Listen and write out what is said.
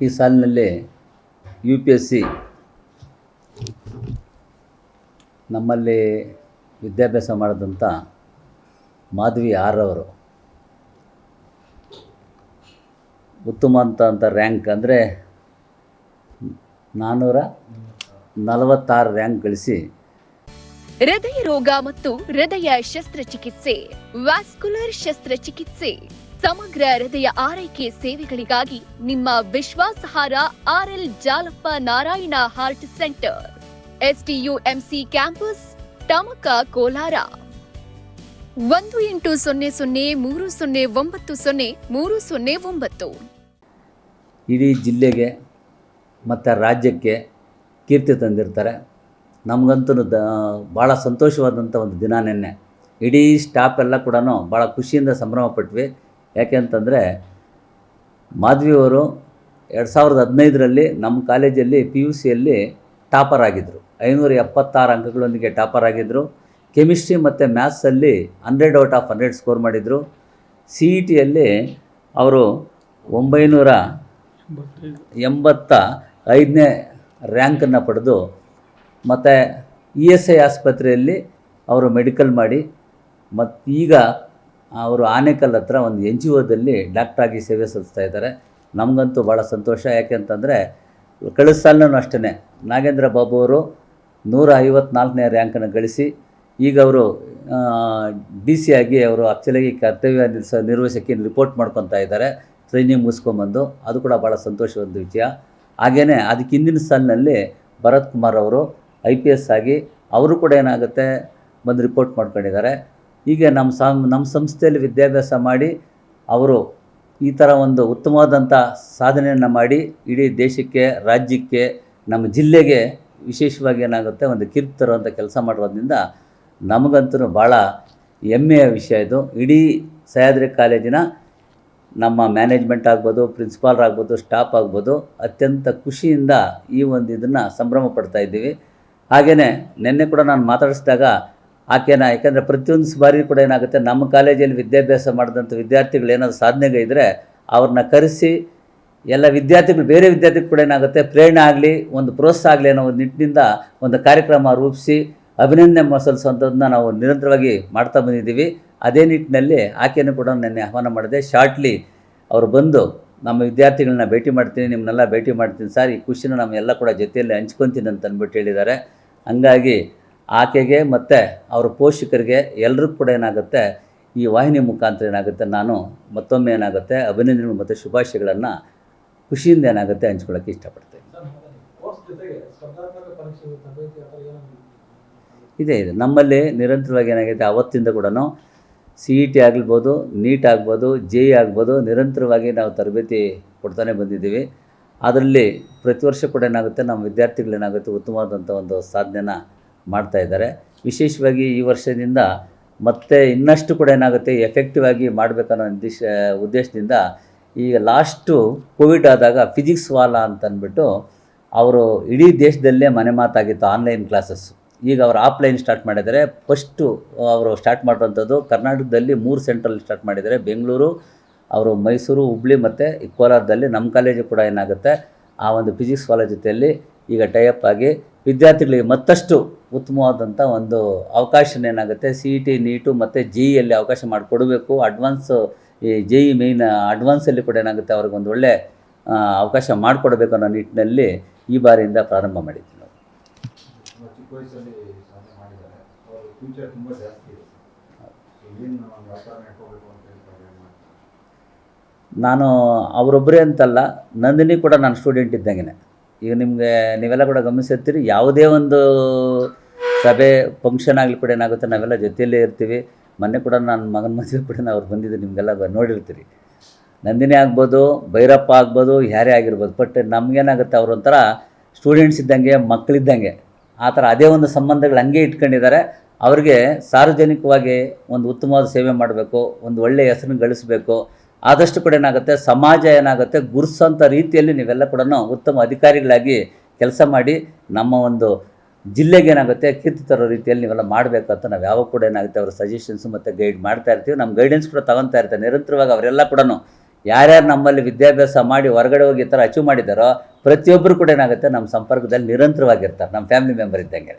ಈ ಸಾಲಿನಲ್ಲಿ U P S C ನಮ್ಮಲ್ಲಿ ವಿದ್ಯಾಭ್ಯಾಸ ಮಾಡಿದಂಥ ಮಾಧವಿ ಆರ್ರವರು ಉತ್ತಮ ಅಂತ ಅಂತ ರ್ಯಾಂಕ್ ಅಂದರೆ ನಾನ್ನೂರ ನಲವತ್ತಾರು ರ್ಯಾಂಕ್ ಗಳಿಸಿ ಹೃದಯ ರೋಗ ಮತ್ತು ಹೃದಯ ಶಸ್ತ್ರಚಿಕಿತ್ಸೆ ವ್ಯಾಸ್ಕುಲರ್ ಶಸ್ತ್ರಚಿಕಿತ್ಸೆ. ಸಮಗ್ರ ಹೃದಯ ಆರೈಕೆ ಸೇವೆಗಳಿಗಾಗಿ ನಿಮ್ಮ ವಿಶ್ವಾಸಹಾರ RL Jalappa Narayana heart centre. SDUMC campus, Tamaka Kolar. ಒಂದು ಎಂಟು ಸೊನ್ನೆ ಸೊನ್ನೆ ಮೂರು ಸೊನ್ನೆ ಒಂಬತ್ತು ಸೊನ್ನೆ ಮೂರು ಸೊನ್ನೆ ಒಂಬತ್ತು. ಇಡೀ ಜಿಲ್ಲೆಗೆ ಮತ್ತು ರಾಜ್ಯಕ್ಕೆ ಕೀರ್ತಿ ತಂದಿರ್ತಾರೆ. ನಮಗಂತೂ ದ ಭಾಳ ಸಂತೋಷವಾದಂಥ ಒಂದು ದಿನ ನಿನ್ನೆ. ಇಡೀ ಸ್ಟಾಫ್ ಎಲ್ಲ ಕೂಡ ಭಾಳ ಖುಷಿಯಿಂದ ಸಂಭ್ರಮ ಪಟ್ವಿ. ಯಾಕೆ ಅಂತಂದರೆ ಮಾಧವಿಯವರು ಎರಡು ಸಾವಿರದ ಹದಿನೈದರಲ್ಲಿ ನಮ್ಮ ಕಾಲೇಜಲ್ಲಿ ಪಿ ಯು ಸಿಯಲ್ಲಿ ಟಾಪರ್ ಆಗಿದ್ದರು ಐನೂರ ಎಪ್ಪತ್ತಾರು ಅಂಕಗಳೊಂದಿಗೆ ಟಾಪರ್ ಆಗಿದ್ದರು ಕೆಮಿಸ್ಟ್ರಿ ಮತ್ತು ಮ್ಯಾಥ್ಸಲ್ಲಿ hundred out of hundred score ಮಾಡಿದರು. ಸಿ ಇ ಟಿಯಲ್ಲಿ ಅವರು ಒಂಬೈನೂರ ಎಂಬತ್ತ ಐದನೇ ರ್ಯಾಂಕನ್ನು ಪಡೆದು, ಮತ್ತು ಇ ಎಸ್ ಐ ಆಸ್ಪತ್ರೆಯಲ್ಲಿ ಅವರು ಮೆಡಿಕಲ್ ಮಾಡಿ ಮತ್ತು ಈಗ ಅವರು ಆನೇಕಲ್ ಹತ್ರ ಒಂದು ಎನ್ ಜಿ ಒದಲ್ಲಿ ಡಾಕ್ಟ್ರಾಗಿ ಸೇವೆ ಸಲ್ಲಿಸ್ತಾ ಇದ್ದಾರೆ. ನಮಗಂತೂ ಭಾಳ ಸಂತೋಷ. ಯಾಕೆ ಅಂತಂದರೆ ಸಾಲನೂ ಅಷ್ಟೇ ನಾಗೇಂದ್ರ ಬಾಬು ಅವರು ನೂರ ಐವತ್ನಾಲ್ಕನೇ ರ್ಯಾಂಕನ್ನು ಗಳಿಸಿ, ಈಗ ಅವರು ಡಿ ಸಿ ಆಗಿ ಅವರು ಆ್ಯಕ್ಚುಲಾಗಿ ಕರ್ತವ್ಯ ನಿರ್ಸ ನಿರ್ವಹಿಸೋಕ್ಕೆ ರಿಪೋರ್ಟ್ ಮಾಡ್ಕೊತಾ ಇದ್ದಾರೆ. ಟ್ರೈನಿಂಗ್ ಮುಗಿಸ್ಕೊಂಬಂದು. ಅದು ಕೂಡ ಭಾಳ ಸಂತೋಷವಾದ ವಿಷಯ. ಹಾಗೆಯೇ ಅದಕ್ಕೆ ಹಿಂದಿನ ಸಾಲಿನಲ್ಲಿ ಭರತ್ ಕುಮಾರ್ ಅವರು ಐ ಪಿ ಎಸ್ ಆಗಿ, ಅವರು ಕೂಡ ಏನಾಗುತ್ತೆ, ಬಂದು ರಿಪೋರ್ಟ್ ಮಾಡ್ಕೊಂಡಿದ್ದಾರೆ. ಹೀಗೆ ನಮ್ಮ ಸಂ ನಮ್ಮ ಸಂಸ್ಥೆಯಲ್ಲಿ ವಿದ್ಯಾಭ್ಯಾಸ ಮಾಡಿ ಅವರು ಈ ಥರ ಒಂದು ಉತ್ತಮವಾದಂಥ ಸಾಧನೆಯನ್ನು ಮಾಡಿ ಇಡೀ ದೇಶಕ್ಕೆ, ರಾಜ್ಯಕ್ಕೆ, ನಮ್ಮ ಜಿಲ್ಲೆಗೆ ವಿಶೇಷವಾಗಿ ಏನಾಗುತ್ತೆ, ಒಂದು ಕೀರ್ತಿ ತರುವಂಥ ಕೆಲಸ ಮಾಡಿರೋದ್ರಿಂದ ನಮಗಂತೂ ಭಾಳ ಹೆಮ್ಮೆಯ ವಿಷಯ ಇದು. ಇಡೀ ಸಹ್ಯಾದ್ರಿ ಕಾಲೇಜಿನ ನಮ್ಮ ಮ್ಯಾನೇಜ್ಮೆಂಟ್ ಆಗ್ಬೋದು, ಪ್ರಿನ್ಸಿಪಾಲ್ ಆಗ್ಬೋದು, ಸ್ಟಾಫ್ ಆಗ್ಬೋದು, ಅತ್ಯಂತ ಖುಷಿಯಿಂದ ಈ ಒಂದು ಇದನ್ನು ಸಂಭ್ರಮ ಪಡ್ತಾ ಇದ್ದೀವಿ. ಹಾಗೆಯೇ ನಿನ್ನೆ ಕೂಡ ನಾನು ಮಾತಾಡಿಸಿದಾಗ ಆಕೆನ ಯಾಕಂದರೆ ಪ್ರತಿಯೊಂದು ಬಾರಿ ಕೂಡ ಏನಾಗುತ್ತೆ, ನಮ್ಮ ಕಾಲೇಜಲ್ಲಿ ವಿದ್ಯಾಭ್ಯಾಸ ಮಾಡಿದಂಥ ವಿದ್ಯಾರ್ಥಿಗಳು ಏನಾದರೂ ಸಾಧನೆಗೆ ಅವ್ರನ್ನ ಕರೆಸಿ, ಎಲ್ಲ ವಿದ್ಯಾರ್ಥಿಗಳು, ಬೇರೆ ವಿದ್ಯಾರ್ಥಿಗಳು ಕೂಡ ಏನಾಗುತ್ತೆ, ಪ್ರೇರಣೆ ಆಗಲಿ, ಒಂದು ಪ್ರೋತ್ಸಾಹ ಆಗಲಿ ಅನ್ನೋ ಒಂದು ನಿಟ್ಟಿನಿಂದ ಒಂದು ಕಾರ್ಯಕ್ರಮ ರೂಪಿಸಿ ಅಭಿನಂದನೆ ಮಸಲ್ಸುವಂಥದ್ದನ್ನ ನಾವು ನಿರಂತರವಾಗಿ ಮಾಡ್ತಾ ಬಂದಿದ್ದೀವಿ. ಅದೇ ನಿಟ್ಟಿನಲ್ಲಿ ಆಕೆಯನ್ನು ಕೂಡ ನೆನ್ನೆ ಆಹ್ವಾನ ಮಾಡಿದೆ. ಶಾರ್ಟ್ಲಿ ಅವರು ಬಂದು ನಮ್ಮ ವಿದ್ಯಾರ್ಥಿಗಳನ್ನ ಭೇಟಿ ಮಾಡ್ತೀನಿ, ನಿಮ್ಮನ್ನೆಲ್ಲ ಭೇಟಿ ಮಾಡ್ತೀನಿ, ಸರ್ ಈ ಖುಷಿನ ನಮ್ಮೆಲ್ಲ ಕೂಡ ಜೊತೆಯಲ್ಲಿ ಹಂಚ್ಕೊತೀನಿ ಅಂತ ಅಂದ್ಬಿಟ್ಟು ಹೇಳಿದ್ದಾರೆ. ಹಂಗಾಗಿ ಆಕೆಗೆ ಮತ್ತು ಅವರ ಪೋಷಕರಿಗೆ ಎಲ್ರಿಗೂ ಕೂಡ ಏನಾಗುತ್ತೆ, ಈ ವಾಹಿನಿ ಮುಖಾಂತರ ಏನಾಗುತ್ತೆ, ನಾನು ಮತ್ತೊಮ್ಮೆ ಏನಾಗುತ್ತೆ, ಅಭಿನಂದನೆಗಳು ಮತ್ತು ಶುಭಾಶಯಗಳನ್ನು ಖುಷಿಯಿಂದ ಏನಾಗುತ್ತೆ ಹಂಚ್ಕೊಳ್ಳೋಕ್ಕೆ ಇಷ್ಟಪಡ್ತೇನೆ. ಇದೆ ಇದೆ. ನಮ್ಮಲ್ಲಿ ನಿರಂತರವಾಗಿ ಏನಾಗುತ್ತೆ ಅವತ್ತಿಂದ ಕೂಡ ಸಿ ಇ ಟಿ ಆಗಿರ್ಬೋದು ನೀಟ್ ಆಗ್ಬೋದು ಜೆ ಇ ಆಗ್ಬೋದು, ನಿರಂತರವಾಗಿ ನಾವು ತರಬೇತಿ ಕೊಡ್ತಾನೆ ಬಂದಿದ್ದೀವಿ. ಅದರಲ್ಲಿ ಪ್ರತಿ ವರ್ಷ ಕೂಡ ಏನಾಗುತ್ತೆ, ನಮ್ಮ ವಿದ್ಯಾರ್ಥಿಗಳೇನಾಗುತ್ತೆ ಉತ್ತಮವಾದಂಥ ಒಂದು ಸಾಧನೆನ ಮಾಡ್ತಾ ಇದ್ದಾರೆ. ವಿಶೇಷವಾಗಿ ಈ ವರ್ಷದಿಂದ ಮತ್ತೆ ಇನ್ನಷ್ಟು ಕೂಡ ಏನಾಗುತ್ತೆ ಎಫೆಕ್ಟಿವ್ ಆಗಿ ಮಾಡಬೇಕನ್ನೋ ಉದ್ದೇಶ, ಉದ್ದೇಶದಿಂದ ಈಗ ಲಾಸ್ಟು ಕೋವಿಡ್ ಆದಾಗ ಫಿಸಿಕ್ಸ್ ವಾಲ ಅಂತ ಅಂದ್ಬಿಟ್ಟು ಅವರು ಇಡೀ ದೇಶದಲ್ಲೇ ಮನೆ ಮಾತಾಗಿತ್ತು ಆನ್ಲೈನ್ ಕ್ಲಾಸಸ್ಸು ಈಗ ಅವರು ಆಫ್ಲೈನ್ ಸ್ಟಾರ್ಟ್ ಮಾಡಿದ್ದಾರೆ. ಫಸ್ಟು ಅವರು ಸ್ಟಾರ್ಟ್ ಮಾಡುವಂಥದ್ದು ಕರ್ನಾಟಕದಲ್ಲಿ ಮೂರು ಸೆಂಟ್ರಲ್ಲಿ ಸ್ಟಾರ್ಟ್ ಮಾಡಿದ್ದಾರೆ. ಬೆಂಗಳೂರು, ಅವರು ಮೈಸೂರು, ಹುಬ್ಳಿ ಮತ್ತು ಕೋಲಾರದಲ್ಲಿ ನಮ್ಮ ಕಾಲೇಜು ಕೂಡ ಏನಾಗುತ್ತೆ, ಆ ಒಂದು ಫಿಸಿಕ್ಸ್ ವಾಲ ಜೊತೆಯಲ್ಲಿ ಈಗ ಟೈಅಪ್ ಆಗಿ ವಿದ್ಯಾರ್ಥಿಗಳಿಗೆ ಮತ್ತಷ್ಟು ಉತ್ತಮವಾದಂಥ ಒಂದು ಅವಕಾಶ ಏನಾಗುತ್ತೆ? ಸಿ ಇ ಟಿ ನೀಟು ಮತ್ತು ಜೆ ಇಯಲ್ಲಿ ಅವಕಾಶ ಮಾಡಿಕೊಡಬೇಕು. ಅಡ್ವಾನ್ಸ್ ಈ ಜೆ ಇ ಮೇಯ್ನ್ ಅಡ್ವಾನ್ಸಲ್ಲಿ ಕೂಡ ಏನಾಗುತ್ತೆ? ಅವ್ರಿಗೊಂದು ಒಳ್ಳೆ ಅವಕಾಶ ಮಾಡಿಕೊಡ್ಬೇಕು ಅನ್ನೋ ನಿಟ್ಟಿನಲ್ಲಿ ಈ ಬಾರಿಯಿಂದ ಪ್ರಾರಂಭ ಮಾಡಿದ್ವಿ ನಾವು. ನಾನು ಅವರೊಬ್ಬರೇ ಅಂತಲ್ಲ ನಂದಿನಿ ಕೂಡ ನಾನು ಸ್ಟೂಡೆಂಟ್ ಇದ್ದಂಗೆ ಈಗ ನಿಮಗೆ ನೀವೆಲ್ಲ ಕೂಡ ಗಮನಿಸಿರ್ತೀರಿ, ಯಾವುದೇ ಒಂದು ಸಭೆ ಫಂಕ್ಷನ್ ಆಗಲಿ ಕೂಡ ಏನಾಗುತ್ತೆ, ನಾವೆಲ್ಲ ಜೊತೆಯಲ್ಲೇ ಇರ್ತೀವಿ. ಮೊನ್ನೆ ಕೂಡ ನನ್ನ ಮಗನ ಮದುವೆ ಕೂಡ ಅವ್ರು ಬಂದಿದ್ದು, ನಿಮಗೆಲ್ಲ ನೋಡಿರ್ತೀರಿ. ನಂದಿನಿ ಆಗ್ಬೋದು, ಭೈರಪ್ಪ ಆಗ್ಬೋದು, ಯಾರೇ ಆಗಿರ್ಬೋದು ಬಟ್ ನಮಗೇನಾಗುತ್ತೆ ಒಂಥರ ಸ್ಟೂಡೆಂಟ್ಸ್ ಇದ್ದಂಗೆ ಮಕ್ಕಳಿದ್ದಂಗೆ ಆ ಥರ ಅದೇ ಒಂದು ಸಂಬಂಧಗಳು ಹಂಗೆ ಇಟ್ಕೊಂಡಿದ್ದಾರೆ ಅವ್ರಿಗೆ ಸಾರ್ವಜನಿಕವಾಗಿ ಒಂದು ಉತ್ತಮವಾದ ಸೇವೆ ಮಾಡಬೇಕು, ಒಂದು ಒಳ್ಳೆಯ ಹೆಸರನ್ನು ಗಳಿಸಬೇಕು ಆದಷ್ಟು ಕೂಡ ಏನಾಗುತ್ತೆ? ಸಮಾಜ ಏನಾಗುತ್ತೆ? ಗುರ್ಸೋಂಥ ರೀತಿಯಲ್ಲಿ ನೀವೆಲ್ಲ ಕೂಡ ಉತ್ತಮ ಅಧಿಕಾರಿಗಳಾಗಿ ಕೆಲಸ ಮಾಡಿ ನಮ್ಮ ಒಂದು ಜಿಲ್ಲೆಗೆ ಏನಾಗುತ್ತೆ? ಕೀರ್ತಿ ತರೋ ರೀತಿಯಲ್ಲಿ ನೀವೆಲ್ಲ ಅಂತ ನಾವು ಯಾವಾಗ ಕೂಡ ಏನಾಗುತ್ತೆ? ಅವ್ರ ಸಜೆಷನ್ಸು ಮತ್ತು ಗೈಡ್ ಮಾಡ್ತಾ ಇರ್ತೀವಿ. ನಮ್ಮ ಗೈಡೆನ್ಸ್ ಕೂಡ ತಗೊತಾ ಇರ್ತಾರೆ. ನಿರಂತರವಾಗಿ ಅವರೆಲ್ಲ ಕೂಡ ಯಾರ್ಯಾರು ನಮ್ಮಲ್ಲಿ ವಿದ್ಯಾಭ್ಯಾಸ ಮಾಡಿ ಹೊರಗಡೆ ಹೋಗಿ ಈ ಥರ ಅಚೀವ್ ಮಾಡಿದ್ದಾರೋ ಪ್ರತಿಯೊಬ್ಬರು ಕೂಡ ಏನಾಗುತ್ತೆ? ನಮ್ಮ ಸಂಪರ್ಕದಲ್ಲಿ ನಿರಂತರವಾಗಿರ್ತಾರೆ. ನಮ್ಮ ಫ್ಯಾಮಿಲಿ ಮೆಂಬರ್ ಇದ್ದಂಗೆ.